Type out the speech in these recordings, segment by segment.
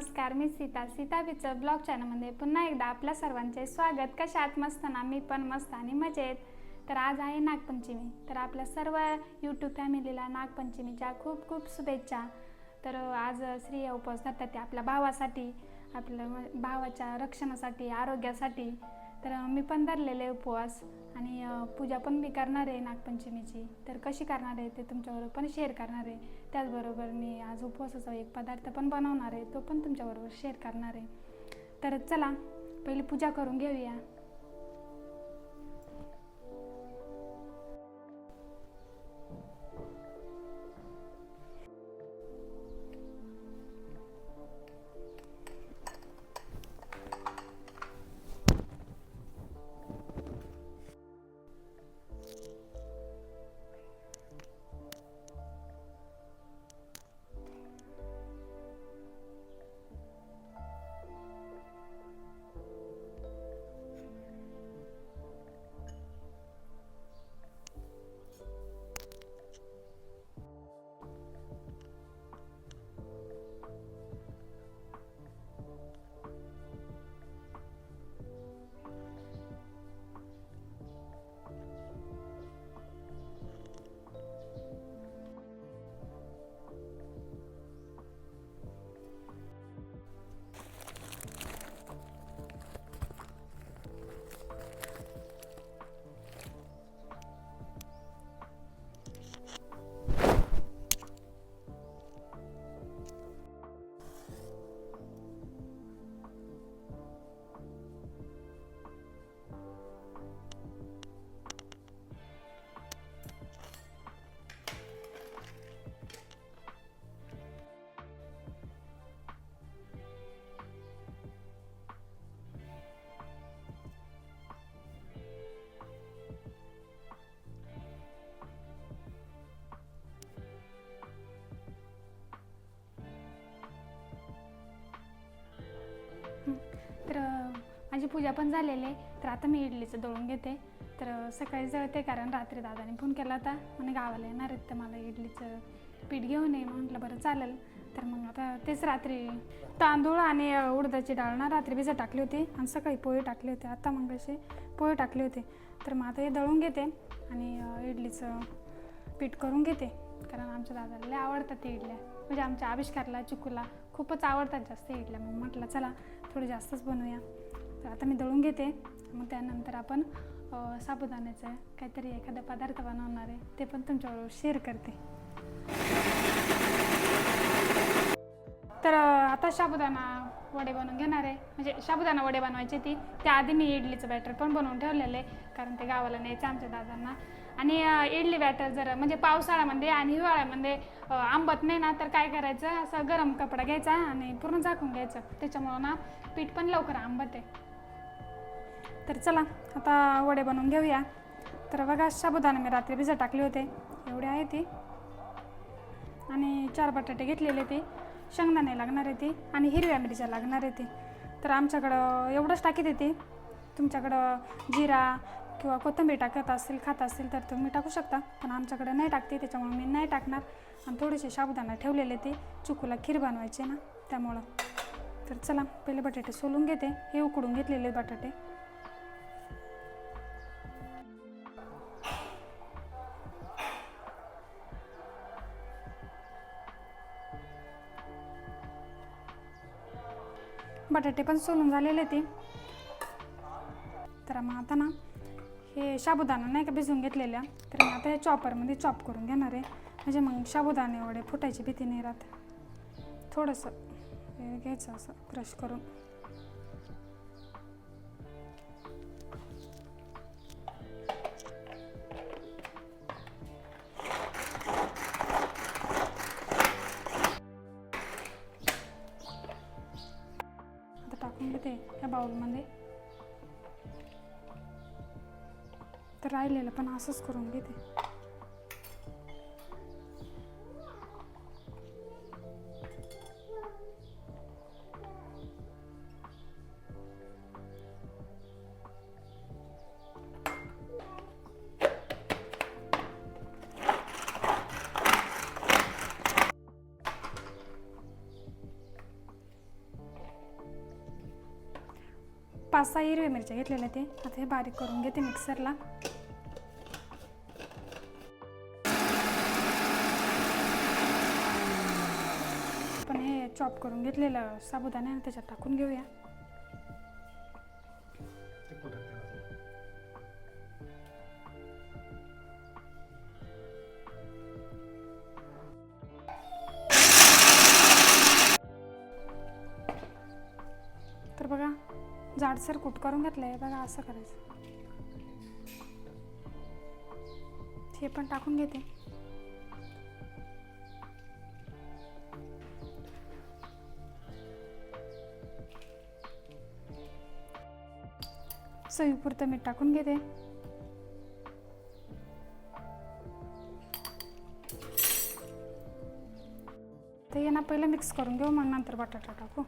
नमस्कार मी सीता. सीता बिचर ब्लॉग चॅनलमध्ये पुन्हा एकदा आपल्या सर्वांचे स्वागत. कशात मस्त ना? मी पण मस्त आणि मजेत. तर आज आहे नागपंचमी. तर आपल्या सर्व यूट्यूब फॅमिलीला नागपंचमीच्या खूप खूप शुभेच्छा. तर आज स्त्रिया उपवास धरतात ते आपल्या भावासाठी आपल्या भावाच्या रक्षणासाठी आरोग्यासाठी. तर मी पण धरलेले उपवास आणि पूजा पण मी करणार आहे नागपंचमीची. तर कशी करणार आहे ते तुमच्याबरोबर पण शेअर करणार आहे. त्याचबरोबर मी आज उपवासाचा एक पदार्थ पण बनवणार आहे तो पण तुमच्याबरोबर शेअर करणार आहे. तर चला पहिली पूजा करून घेऊया. पूजा पण झालेली आहे. तर आता मी इडलीचं दळून घेते. तर सकाळी जळते कारण रात्री दादाने फोन केला होता. म्हणे गावाला येणार आहेत तर मला इडलीचं पीठ घेऊन ये. म्हटलं बरं चालेल. तर मग आता तेच रात्री तांदूळ आणि उडदाची डाळ ना रात्री भिजत टाकली होती. आणि सकाळी पोहे टाकले होते. आत्ता मग असे पोहे टाकले होते. तर मग आता हे दळून घेते आणि इडलीचं पीठ करून घेते. कारण आमच्या दादाला लय आवडतात ते इडल्या. म्हणजे आमच्या आविष्कारला चिकूला खूपच आवडतात जास्त इडल्या. मग म्हटलं चला थोडी जास्तच बनवूया. तर आता मी दळून घेते. मग त्यानंतर आपण साबुदाण्याचं काहीतरी एखादा पदार्थ बनवणार आहे ते पण तुमच्याबरोबर शेअर करते. तर आता साबुदाणा वडे बनवून घेणार आहे. म्हणजे साबुदाणा वडे बनवायचे ती. त्याआधी मी इडलीचं बॅटर पण बनवून ठेवलेलं आहे कारण ते गावाला न्यायचं आमच्या दादांना. आणि इडली बॅटर जर म्हणजे पावसाळ्यामध्ये आणि हिवाळ्यामध्ये आंबत नाही ना तर काय करायचं? असं गरम कपडा घ्यायचा आणि पूर्ण झाकून घ्यायचं. त्याच्यामुळं ना पीठ पण लवकर आंबत आहे. तर चला आता वडे बनवून घेऊया. तर बघा साबुदाणा मी रात्री भिजत टाकले होते. एवढे आहे ती. आणि चार बटाटे घेतलेले ते. शेंगदाणे लागणार आहे ते. आणि हिरव्या मिरच्या लागणार आहे ते. तर आमच्याकडं एवढंच टाकीत येते तुमच्याकडं जिरा किंवा कोथिंबीर टाकत असेल खात असेल तर तुम्ही टाकू शकता. पण आमच्याकडं नाही टाकते त्याच्यामुळे मी नाही टाकणार. आणि थोडेसे साबुदाणा ठेवलेले ते. चुकूला खीर बनवायचे ना त्यामुळं. तर चला पहिले बटाटे सोलून घेते. हे उकडून घेतलेले बटाटे. बटाटे पण सोलून झालेले ते. तर मग आता ना हे साबुदाणा नाही का भिजून घेतलेल्या तर मी आता हे चॉपरमध्ये चॉप करून घेणार आहे. म्हणजे मग साबुदाणे एवढे फुटायची भीती नाही राहत. थोडंसं हे घ्यायचं असं क्रश करून. टाकते या बाउलमध्ये. तर राहिलेलं पण असंच करून घेते. पाच सहा हिरव्या मिरच्या घेतलेल्या ते. आता हे बारीक करून घेते मिक्सरला. पण हे चॉप करून घेतलेलं साबुदाणा आहे ना त्याच्यात टाकून घेऊया. जाडसर कुट करून घेतलं बघा असं करायचं. हे पण टाकून घेते. चवीपुरतं मीठ टाकून घेते. ते ना पहिलं मिक्स करून घेऊ मग नंतर बटाटा टाकू.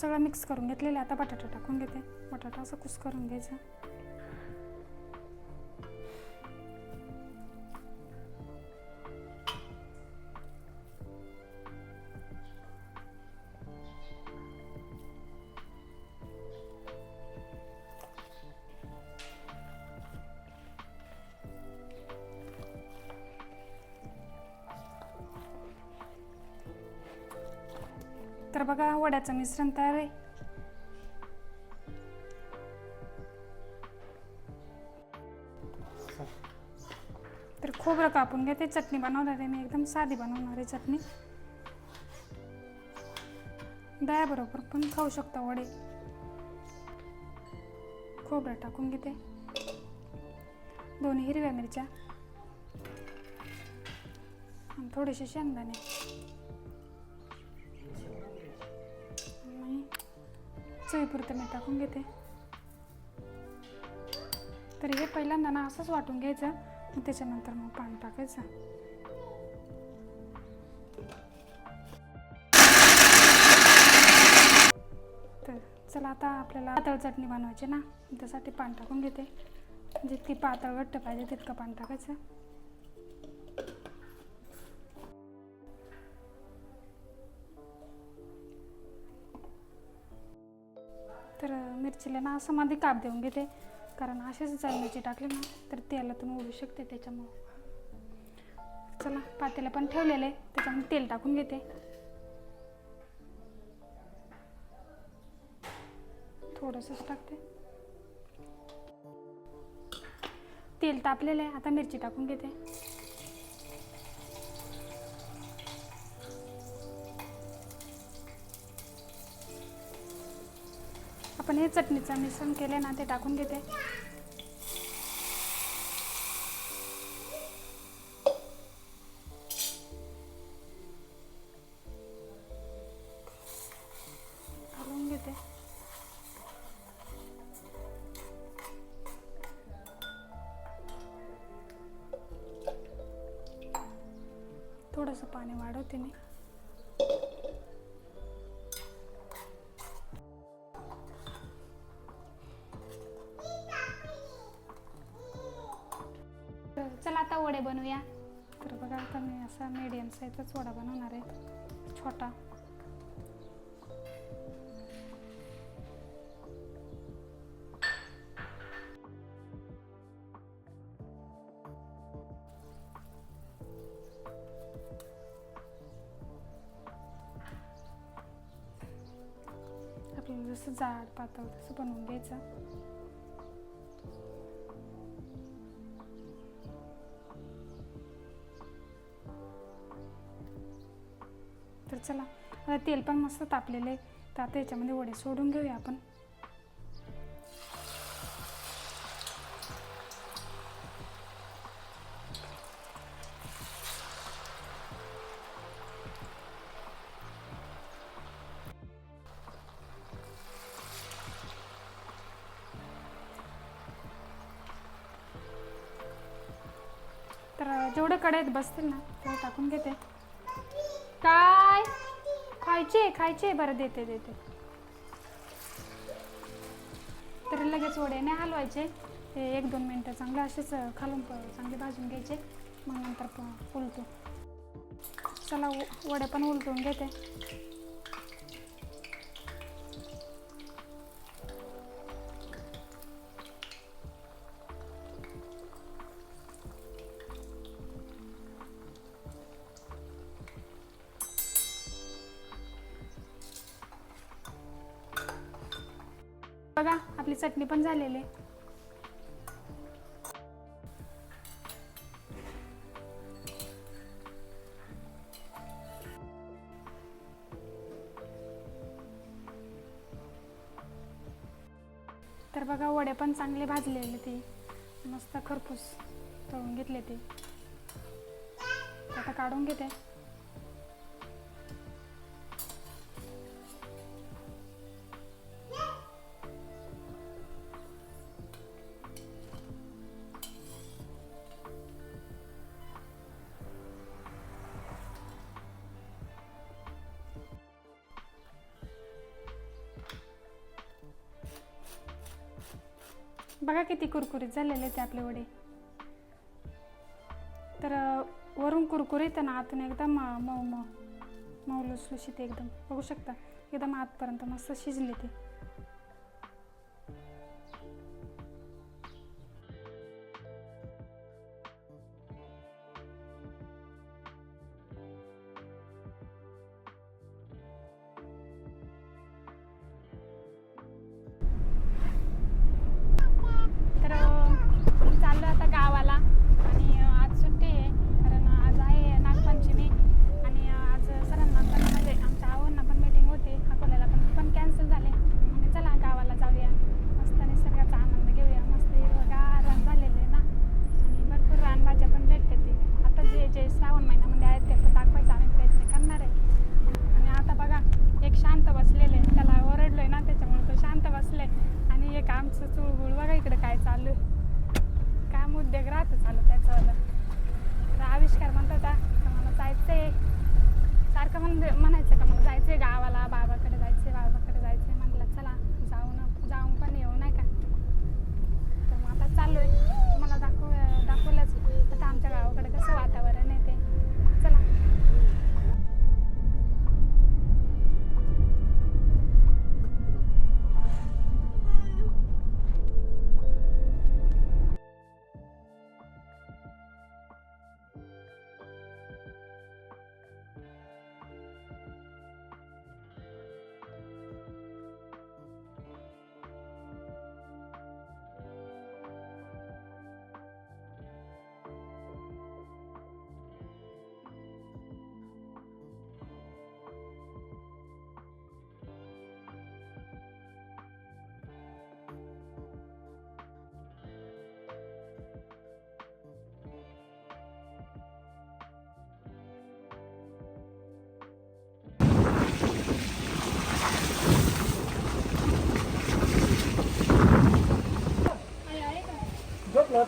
सगळं मिक्स करून घेतलेलं आता बटाटा टाकून घेते. बटाटा असं कुस करून घ्यायचं. बघा वड्याचं मिश्रण तयार आहे. तर खोबरं कापून घेते चटणी बनवणार आहे मी एकदम साधी बनवणार आहे चटणी. दह्याबरोबर पण खाऊ शकता वडे. खोबरं टाकून घेते. दोन हिरव्या मिरच्या. आणि थोडेसे शेंगदाणे. चवीपुरतं मी टाकून घेते. तर हे पहिल्यांदा ना असंच वाटून घ्यायचं मग त्याच्यानंतर मग पाणी टाकायचं. तर चला आता आपल्याला पातळ चटणी बनवायची ना त्यासाठी पाणी टाकून घेते. जितकी पातळ घट्ट पाहिजे तितकं पाणी टाकायचं. तर मिरचीला ना असं मध्ये काप देऊन घेते. कारण असेच जर मिरची टाकली ना तर तेलातून उडू शकते त्याच्यामुळं. चला पातेला पण ठेवलेले त्याच्यामध्ये तेल टाकून घेते. थोडंसंच टाकते. तेल तापलेलं आहे आता मिरची टाकून घेते. आपण हे चटणीचं मिश्रण केले ना ते टाकून घेते. वडे बनवूया. तर बघा आता मी असा मीडियम साईजचाच वडा बनवणार आहे. छोटा. आपल्याला जसं जाड पातळ तसं बनवून घ्यायचं. चला. आता तेल पण मस्त तापलेलं आहे. तर आता याच्यामध्ये वडे सोडून घेऊया आपण. तर जेवढे कढईत बसतील ना तेवढं टाकून घेते. खायचे खायचे बरं देते देते. तर लगेच वडे नाही हलवायचे. ते एक दोन मिनटं चांगलं असेच खालून प- चांगले भाजून घ्यायचे. मग नंतर प- चला वडे पण उलटून घेते. चटणी पण झालेली आहे. तर बघा वडे पण चांगले भाजलेले ते. मस्त खरपूस तळून घेतले ते. आता काढून घेते. बघा किती कुरकुरीत झालेले ते आपले वडे. तर वरून कुरकुरीत आणि ना आतून एकदम मऊ मऊ मऊ लुसलुशीत एकदम. बघू शकता एकदम आतपर्यंत मस्त शिजले ते.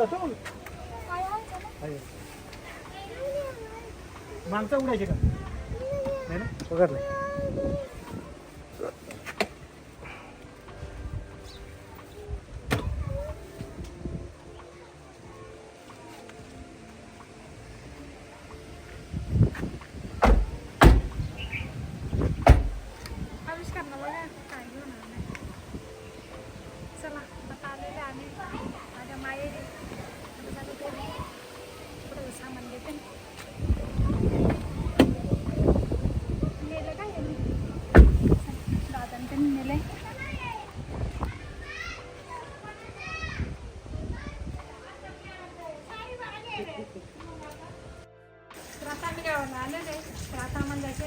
झोपला तो मागचा उडायचे का? नाही ना? पकडलं.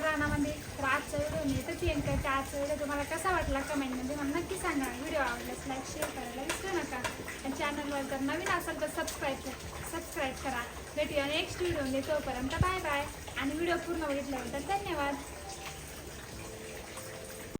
आम्हाला रानामध्ये तर आजचा व्हिडिओ मी येतच येईन काय तर आजचा व्हिडिओ तुम्हाला कसा वाटला कमेंटमध्ये मला नक्की सांगा. व्हिडिओ आवडल्यास लाईक शेअर करायला विसरू नका. आणि चॅनलवर जर नवीन असेल तर सबस्क्राईब सबस्क्राईब करा. भेटूया नेक्स्ट व्हिडिओ तोपर्यंत बाय बाय आणि व्हिडिओ पूर्ण बघितल्याबद्दल धन्यवाद.